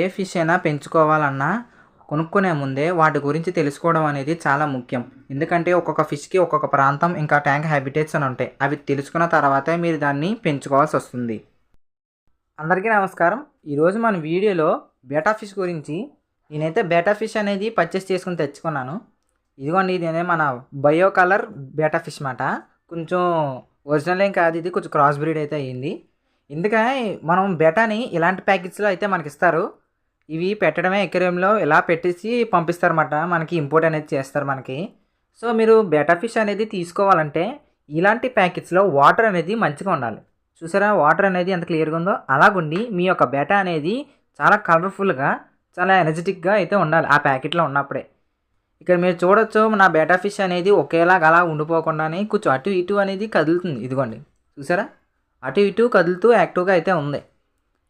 ఏ fish అయినా పెంచుకోవాలన్నా కొనుక్కునే ముందే వాటి గురించి తెలుసుకోవడం అనేది చాలా ముఖ్యం. ఎందుకంటే ఒక్కొక్క ఫిష్కి ఒక్కొక్క ప్రాంతం ఇంకా ట్యాంక్ హ్యాబిటేట్స్ అని ఉంటాయి. అవి తెలుసుకున్న తర్వాతే మీరు దాన్ని పెంచుకోవాల్సి వస్తుంది. అందరికీ నమస్కారం. ఈరోజు మన వీడియోలో బేటా ఫిష్ గురించి నేనైతే బేటా ఫిష్ అనేది పర్చేస్ చేసుకుని తెచ్చుకున్నాను. ఇదిగోండి ఇదేనే మన బయో కలర్ బేటా ఫిష్ మాట. కొంచెం ఒరిజినల్ ఏం కాదు ఇది కొంచెం క్రాస్ బ్రీడ్ అయితే అయ్యింది ఎందుకని మనం బేటాని ఇలాంటి ప్యాకెట్స్లో అయితే మనకి ఇస్తారు. ఇవి పెట్టడమే ఎక్వేరియంలో ఇలా పెట్టేసి పంపిస్తారన్నమాట. మనకి ఇంపోర్ట్ అనేది చేస్తారు మనకి. సో మీరు బేటా ఫిష్ అనేది తీసుకోవాలంటే ఇలాంటి ప్యాకెట్స్లో వాటర్ అనేది మంచిగా ఉండాలి. చూసారా? వాటర్ అనేది ఎంత క్లియర్గా ఉందో? అలాగుండి మీ యొక్క బేటా అనేది చాలా కలర్ఫుల్గా చాలా ఎనర్జెటిక్గా అయితే ఉండాలి ఆ ప్యాకెట్లో ఉన్నప్పుడే. ఇక్కడ మీరు చూడొచ్చు నా బేటా ఫిష్ అనేది ఒకేలాగా అలా ఉండిపోకుండానే కొంచెం అటు ఇటు అనేది కదులుతుంది. ఇదిగోండి. చూసారా? అటు ఇటు కదులుతూ యాక్టివ్గా అయితే ఉంది.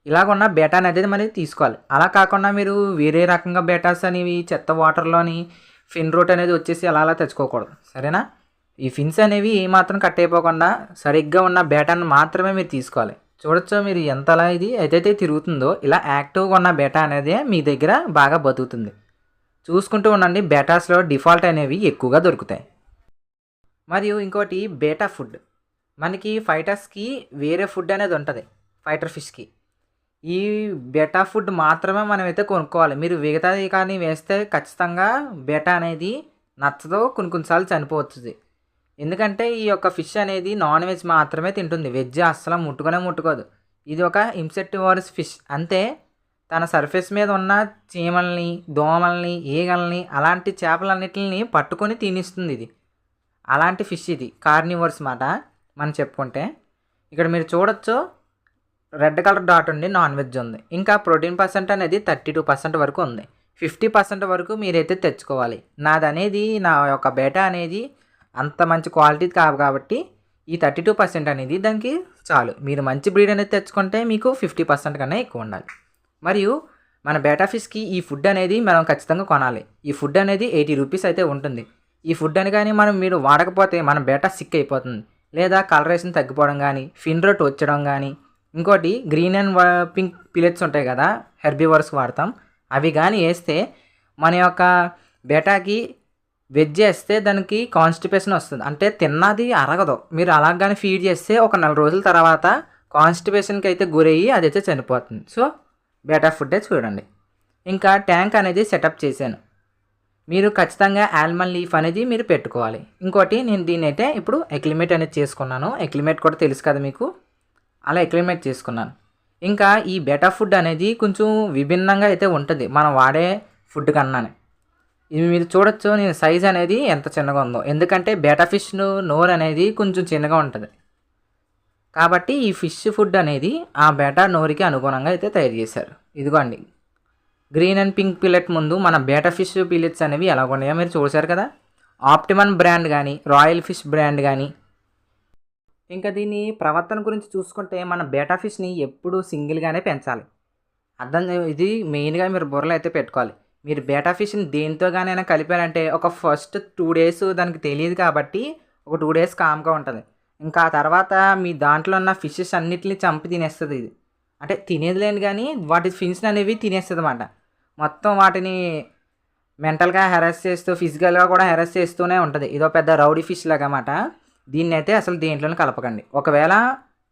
ఇలాగున్న బేటా అనేది మరి తీసుకోవాలి. అలా కాకుండా మీరు వేరే రకంగా బేటాస్ అనేవి చెత్త వాటర్లోని ఫిన్ రూట్ అనేది వచ్చేసి అలా అలా తెచ్చుకోకూడదు. సరేనా? ఈ ఫిన్స్ అనేవి ఏమాత్రం కట్ అయిపోకుండా సరిగ్గా ఉన్న బేటాను మాత్రమే మీరు తీసుకోవాలి. చూడొచ్చు మీరు ఎంతలా ఇది ఏదైతే తిరుగుతుందో ఇలా యాక్టివ్గా ఉన్న బేటా అనేది మీ దగ్గర బాగా బతుకుతుంది. చూసుకుంటూ ఉండండి బేటాస్లో డిఫాల్ట్ అనేవి ఎక్కువగా దొరుకుతాయి. మరియు ఇంకోటి బేటా ఫుడ్ మనకి ఫైటర్స్కి వేరే ఫుడ్ అనేది ఉంటుంది ఫైటర్ ఫిష్కి ఈ బేటా ఫుడ్ మాత్రమే మనమైతే కొనుక్కోవాలి. మీరు మిగతాది కానీ వేస్తే ఖచ్చితంగా బేటా అనేది నచ్చదు కొన్ని కొన్నిసార్లు చనిపోవచ్చు ఎందుకంటే ఈ యొక్క ఫిష్ అనేది నాన్ వెజ్ మాత్రమే తింటుంది. వెజ్ అస్సలు ముట్టుకునే ముట్టుకోదు. ఇది ఒక ఇన్సెక్టివోరస్ ఫిష్. అంతే తన సర్ఫేస్ మీద ఉన్న చీమల్ని దోమల్ని ఈగల్ని అలాంటి చేపలన్నిటిని పట్టుకొని తినిస్తుంది ఇది. అలాంటి ఫిష్ ఇది. కార్నివర్స్ మాట మనం చెప్పుకుంటే. ఇక్కడ మీరు చూడొచ్చు రెడ్ కలర్ డాట్ ఉండి నాన్ వెజ్ ఉంది. ఇంకా ప్రోటీన్ పర్సెంట్ అనేది థర్టీ టూ పర్సెంట్ వరకు ఉంది. ఫిఫ్టీ పర్సెంట్ వరకు మీరైతే తెచ్చుకోవాలి. నాది అనేది నా యొక్క బేటా అనేది అంత మంచి క్వాలిటీ కాదు కాబట్టి ఈ థర్టీ టూ పర్సెంట్ అనేది దానికి చాలు. మీరు మంచి బ్రీడ్ అనేది తెచ్చుకుంటే మీకు ఫిఫ్టీ పర్సెంట్ కన్నా ఎక్కువ ఉండాలి. మరియు మన బేటా ఫిష్కి ఈ ఫుడ్ అనేది మనం ఖచ్చితంగా కొనాలి. ఈ ఫుడ్ అనేది ఎయిటీ రూపీస్ అయితే ఉంటుంది. ఈ ఫుడ్ అని కానీ మనం మీరు వాడకపోతే మన బేటా సిక్ అయిపోతుంది. లేదా కలరేషన్ తగ్గిపోవడం కానీ ఫిన్ రోట్ వచ్చడం కానీ ఇంకోటి గ్రీన్ అండ్ పింక్ పిలెట్స్ ఉంటాయి కదా హెర్బివర్స్ వాడతాం. అవి కానీ వేస్తే మన యొక్క బేటాకి వెజ్ చేస్తే దానికి కాన్స్టిపేషన్ వస్తుంది. అంటే తిన్నది అరగదు. మీరు అలాగని ఫీడ్ చేస్తే ఒక నెల రోజుల తర్వాత కాన్స్టిపేషన్కి అయితే గురయ్యి అది అయితే చనిపోతుంది. సో బేటా ఫుడ్డే చూడండి. ఇంకా ట్యాంక్ అనేది సెటప్ చేశాను. మీరు ఖచ్చితంగా ఆల్మన్ లీఫ్ అనేది మీరు పెట్టుకోవాలి. ఇంకోటి నేను దీన్ని అయితే ఇప్పుడు ఎక్లిమేట్ అనేది చేసుకున్నాను. ఎక్లిమేట్ కూడా తెలుసు కదా మీకు. అలా ఎక్లిమేట్ చేసుకున్నాను. ఇంకా ఈ బెటా ఫుడ్ అనేది కొంచెం విభిన్నంగా అయితే ఉంటుంది. మనం వాడే ఫుడ్ కన్నానే. ఇది మీరు చూడొచ్చు నేను సైజ్ అనేది ఎంత చిన్నగా ఉందో. ఎందుకంటే బేటా ఫిష్ నోరు అనేది కొంచెం చిన్నగా ఉంటుంది. కాబట్టి ఈ ఫిష్ ఫుడ్ అనేది ఆ బేటా నోరుకి అనుగుణంగా అయితే తయారు చేశారు. ఇదిగోండి. గ్రీన్ అండ్ పింక్ పిల్లెట్ ముందు మన బేటా ఫిష్ పిల్లెట్స్ అనేవి ఎలా ఉన్నాయో మీరు చూశారు కదా? ఆప్టిమన్ బ్రాండ్ కానీ రాయల్ ఫిష్ బ్రాండ్ కానీ ఇంకా దీని ప్రవర్తన గురించి చూసుకుంటే మన బేటా ఫిష్ని ఎప్పుడు సింగిల్గానే పెంచాలి. అర్థం ఇది మెయిన్గా మీరు బుర్రలో అయితే పెట్టుకోవాలి. మీరు బేటా ఫిష్ని దేనితోగానైనా కలిపారంటే ఒక ఫస్ట్ టూ డేస్ దానికి తెలియదు కాబట్టి ఒక టూ డేస్ కామ్గా ఉంటుంది. ఇంకా తర్వాత మీ దాంట్లో ఉన్న ఫిషెస్ అన్నిటిని చంపి తినేస్తుంది ఇది. అంటే తినేది లేని కానీ వాటి ఫిన్స్ అనేవి తినేస్తుంది అన్నమాట మొత్తం వాటిని మెంటల్గా హెరాస్ చేస్తూ ఫిజికల్గా కూడా హెరాస్ చేస్తూనే ఉంటుంది. ఇదో పెద్ద రౌడీ ఫిష్ లాగా అన్నమాట. దీన్ని అయితే అసలు దేంట్లోనే కలపకండి. ఒకవేళ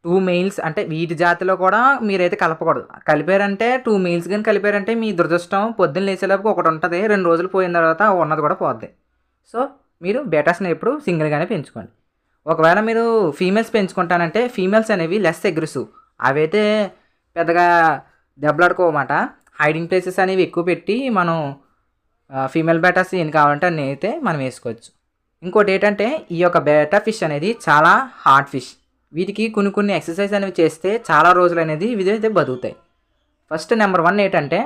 టూ మెయిల్స్ అంటే వీటి జాతిలో కూడా మీరైతే కలపకూడదు. కలిపారంటే టూ మెయిల్స్ కానీ కలిపారంటే మీ దురదృష్టం పొద్దున్న లేచేలోపు ఒకటి ఉంటుంది రెండు రోజులు పోయిన తర్వాత ఉన్నది కూడా పోద్ది. సో మీరు బేటాస్ని ఎప్పుడు సింగిల్గానే పెంచుకోండి. ఒకవేళ మీరు ఫీమేల్స్ పెంచుకుంటానంటే ఫీమేల్స్ అనేవి లెస్ అగ్రెసివ్ అవైతే పెద్దగా దెబ్బలాడుకోమాట. హైడింగ్ ప్లేసెస్ అనేవి ఎక్కువ పెట్టి మనం ఫీమేల్ బేటాస్ ఏం కావాలంటే అన్ని అయితే మనం వేసుకోవచ్చు. ఇంకోటి ఏంటంటే ఈ యొక్క బేటా ఫిష్ అనేది చాలా హార్డ్ ఫిష్ వీటికి కొన్ని కొన్ని ఎక్సర్సైజ్ అనేవి చేస్తే చాలా రోజులు అనేది ఇవి బతుకుతాయి. ఫస్ట్ నెంబర్ వన్ ఏంటంటే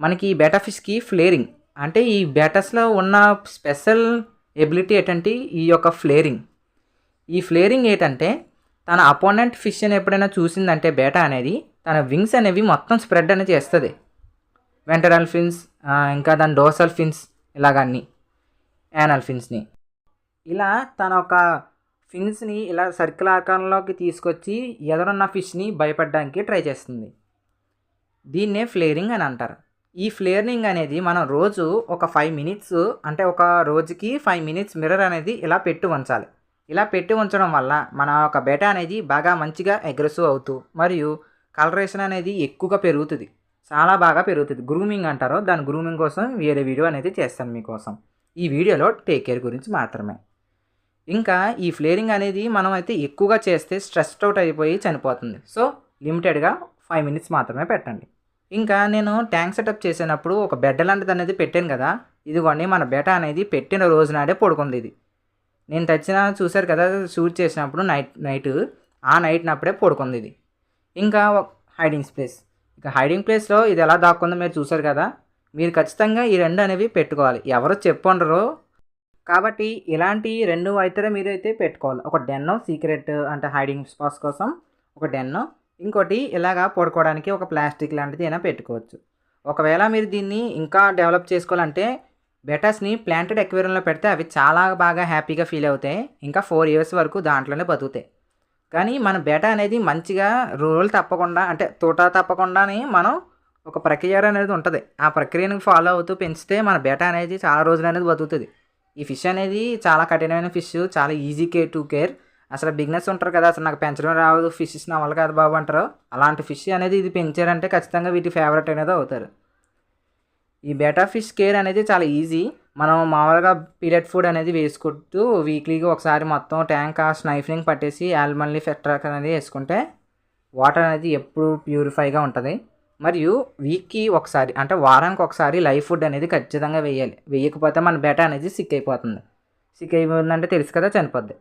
మనకి ఈ బేటా ఫిష్కి ఫ్లేరింగ్ అంటే ఈ బేటస్లో ఉన్న స్పెషల్ ఎబిలిటీ ఏంటంటే ఈ యొక్క ఫ్లేరింగ్ ఈ ఫ్లేరింగ్ ఏంటంటే తన అపోనెంట్ ఫిష్ని ఎప్పుడైనా చూసిందంటే బేటా అనేది తన వింగ్స్ అనేవి మొత్తం స్ప్రెడ్ అనేది చేస్తుంది. వెంటరల్ ఫిన్స్ ఇంకా దాని డోసల్ ఫిన్స్ ఇలాగన్నీ యానల్ ఫిన్స్ని ఇలా తన ఒక ఫిన్స్ని ఇలా సర్కిల్ ఆకారంలోకి తీసుకొచ్చి ఎదురున్న ఫిష్ని భయపడడానికి ట్రై చేస్తుంది. దీన్నే ఫ్లేరింగ్ అని అంటారు. ఈ ఫ్లేరింగ్ అనేది మనం రోజు ఒక ఫైవ్ మినిట్స్ అంటే ఒక రోజుకి ఫైవ్ మినిట్స్ మిర్రర్ అనేది ఇలా పెట్టి ఉంచాలి. ఇలా పెట్టి ఉంచడం వల్ల మన ఒక బెట అనేది బాగా మంచిగా అగ్రెసివ్ అవుతూ మరియు కలరేషన్ అనేది ఎక్కువగా పెరుగుతుంది. చాలా బాగా పెరుగుతుంది. గ్రూమింగ్ అంటారు. దాని గ్రూమింగ్ కోసం వేరే వీడియో అనేది చేస్తాను మీకోసం. ఈ వీడియోలో టేక్ కేర్ గురించి మాత్రమే. ఇంకా ఈ ఫ్లేరింగ్ అనేది మనం అయితే ఎక్కువగా చేస్తే స్ట్రెస్ అవుట్ అయిపోయి చనిపోతుంది. సో లిమిటెడ్గా ఫైవ్ మినిట్స్ మాత్రమే పెట్టండి. ఇంకా నేను ట్యాంక్ సెటప్ చేసినప్పుడు ఒక బెడ్ లాంటిది అనేది పెట్టాను కదా ఇదిగోండి మన బెట అనేది పెట్టిన రోజు నాడే పడుకుంది ఇది. నేను తెచ్చిన చూశారు కదా షూట్ చేసినప్పుడు నైట్ నైట్ ఆ నైట్ నప్పుడే పడుకుంది ఇది. ఇంకా హైడింగ్ ప్లేస్ ఇక హైడింగ్ ప్లేస్లో ఇది ఎలా దాక్కుందో మీరు చూశారు కదా మీరు ఖచ్చితంగా ఈ రెండు అనేవి పెట్టుకోవాలి. ఎవరు చెప్పుండరు కాబట్టి ఇలాంటి రెండు అయితే మీరైతే పెట్టుకోవాలి. ఒక డెన్నో సీక్రెట్ అంటే హైడింగ్ స్పాస్ కోసం ఒక డెన్నో. ఇంకోటి ఇలాగా పడుకోవడానికి ఒక ప్లాస్టిక్ లాంటిది అయినా పెట్టుకోవచ్చు. ఒకవేళ మీరు దీన్ని ఇంకా డెవలప్ చేసుకోవాలంటే బెటర్స్ని ప్లాంటెడ్ ఎక్వేరియంలో పెడితే అవి చాలా బాగా హ్యాపీగా ఫీల్ అవుతాయి. ఇంకా ఫోర్ ఇయర్స్ వరకు దాంట్లోనే బతుకుతాయి. కానీ మన బెట అనేది మంచిగా రూల్ తప్పకుండా అంటే తోట తప్పకుండానే మనం ఒక ప్రక్రియ అనేది ఉంటుంది. ఆ ప్రక్రియను ఫాలో అవుతూ పెంచితే మన బెట అనేది చాలా రోజులు అనేది బతుకుతుంది. ఈ ఫిష్ అనేది చాలా కఠినమైన ఫిష్ చాలా ఈజీ కేర్ టు కేర్ అసలు బిగినెస్ ఉంటారు కదా అసలు నాకు పెంచడం రాదు ఫిషెస్ నా వల్ల కాదు బాబు అంటారు. అలాంటి ఫిష్ అనేది ఇది పెంచారంటే ఖచ్చితంగా వీటి ఫేవరెట్ అనేది అవుతారు. ఈ బేటా ఫిష్ కేర్ అనేది చాలా ఈజీ మనం మామూలుగా పీరియడ్ ఫుడ్ అనేది వేసుకుంటూ వీక్లీగా ఒకసారి మొత్తం ట్యాంక్ ఆ స్నైఫింగ్ పట్టేసి ఆల్మన్లీ ఫెట్రాక్ అనేది వేసుకుంటే వాటర్ అనేది ఎప్పుడు ప్యూరిఫైగా ఉంటుంది. మరియు వీక్కి ఒకసారి అంటే వారానికి ఒకసారి లైఫ్ ఫుడ్ అనేది ఖచ్చితంగా వేయాలి. వేయకపోతే మన బెట అనేది సిక్ అయిపోతుంది. సిక్ అయిపోతుందంటే తెలుసు కదా చనిపోద్ది.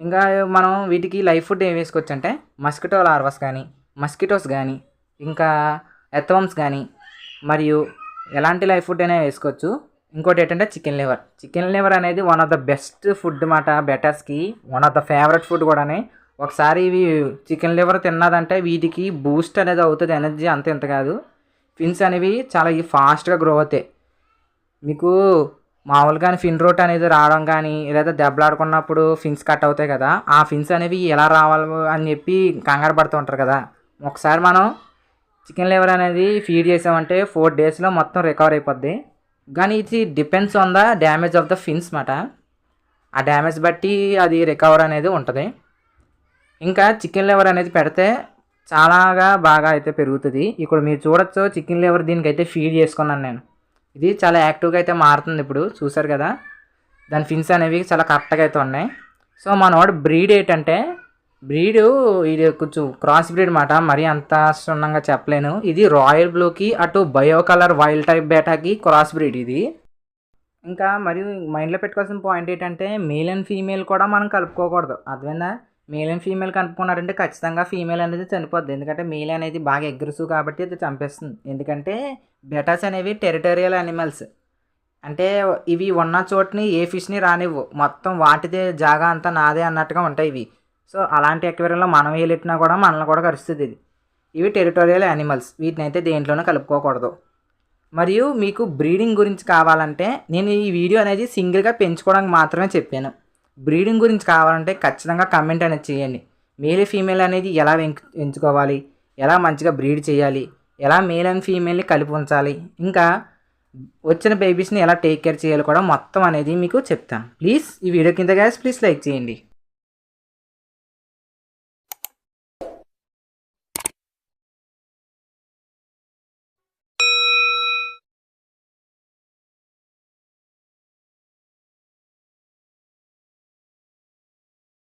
ఇంకా మనం వీటికి లైఫ్ ఫుడ్ ఏం వేసుకోవచ్చు అంటే మస్కిటో లార్వస్ కానీ మస్కిటోస్ కానీ ఇంకా ఎత్వమ్స్ కానీ మరియు ఎలాంటి లైఫ్ ఫుడ్ అయినా వేసుకోవచ్చు. ఇంకోటి ఏంటంటే చికెన్ లివర్. చికెన్ లివర్ అనేది one of the best food మాట బెటర్స్కి one of the favourite food కూడానే. ఒకసారి ఇవి చికెన్ లివర్ తిన్నదంటే వీటికి బూస్ట్ అనేది అవుతుంది ఎనర్జీ అంత ఇంత కాదు. ఫిన్స్ అనేవి చాలా ఫాస్ట్గా గ్రో అవుతాయి. మీకు మామూలుగా ఫిన్ రోట్ అనేది రావడం కానీ లేదా దెబ్బలాడుకున్నప్పుడు ఫిన్స్ కట్ అవుతాయి కదా ఆ ఫిన్స్ అనేవి ఎలా రావాలి అని చెప్పి కంగారు పడుతూ ఉంటారు కదా. ఒకసారి మనం చికెన్ లివర్ అనేది ఫీడ్ చేసామంటే ఫోర్ డేస్లో మొత్తం రికవర్ అయిపోద్ది. కానీ ఇది depends on the damage of the fins మాట. ఆ డ్యామేజ్ బట్టి అది రికవర్ అనేది ఉంటుంది. ఇంకా చికెన్ లివర్ అనేది పెడితే చాలాగా బాగా అయితే పెరుగుతుంది. ఇప్పుడు మీరు చూడొచ్చు చికెన్ లివర్ దీనికైతే ఫీడ్ చేసుకున్నాను నేను. ఇది చాలా యాక్టివ్గా అయితే మారుతుంది ఇప్పుడు చూసారు కదా? దాని ఫిన్స్ అనేవి చాలా కరెక్ట్గా అయితే ఉన్నాయి. సో మనోడు బ్రీడ్ ఏంటంటే బ్రీడ్ ఇది కొంచెం క్రాస్ బ్రీడ్ మాట మరీ అంత క్షుణ్ణంగా చెప్పలేను. ఇది రాయల్ బ్లూకి అటు బయో కలర్ వైల్డ్ టైప్ బేటాకి క్రాస్ బ్రీడ్ ఇది. ఇంకా మరియు మైండ్లో పెట్టుకోవాల్సిన పాయింట్ ఏంటంటే మేల్ అండ్ ఫీమేల్ కూడా మనం కలుపుకోకూడదు. అర్థమైందా? మేల్ అండ్ ఫీమేల్ కనుక్కున్నారంటే ఖచ్చితంగా ఫీమేల్ అనేది చనిపోద్ది. ఎందుకంటే మేల్ అనేది బాగా ఎగ్రెసివ్ కాబట్టి అది చంపేస్తుంది. ఎందుకంటే బెటాస్ అనేవి టెరిటోరియల్ యానిమల్స్ అంటే ఇవి ఉన్న చోటుని ఏ ఫిష్ని రానివ్వు. మొత్తం వాటిదే జాగా అంతా నాదే అన్నట్టుగా ఉంటాయి ఇవి. సో అలాంటి ఎక్వేరియంలో మనం వెళ్ళిట్టినా కూడా మనల్ని కూడా కరుస్తుంది ఇది. ఇవి టెరిటోరియల్ యానిమల్స్ వీటిని అయితే దేంట్లోనూ కలుపుకోకూడదు. మరియు మీకు బ్రీడింగ్ గురించి కావాలంటే నేను ఈ వీడియో అనేది సింగిల్గా పెంచుకోవడానికి మాత్రమే చెప్పాను. బ్రీడింగ్ గురించి కావాలంటే ఖచ్చితంగా కమెంట్ అనేది చేయండి. మేల్ ఫీమేల్ అనేది ఎలా ఎంచుకోవాలి? ఎలా మంచిగా బ్రీడ్ చేయాలి? ఎలా మేల్ అండ్ ఫీమేల్ని కలిపి ఉంచాలి? ఇంకా వచ్చిన బేబీస్ని ఎలా టేక్ కేర్ చేయాలి కూడా మొత్తం అనేది మీకు చెప్తాను. ప్లీజ్ ఈ వీడియో కింద గ్యాస్ ప్లీజ్ లైక్ చేయండి.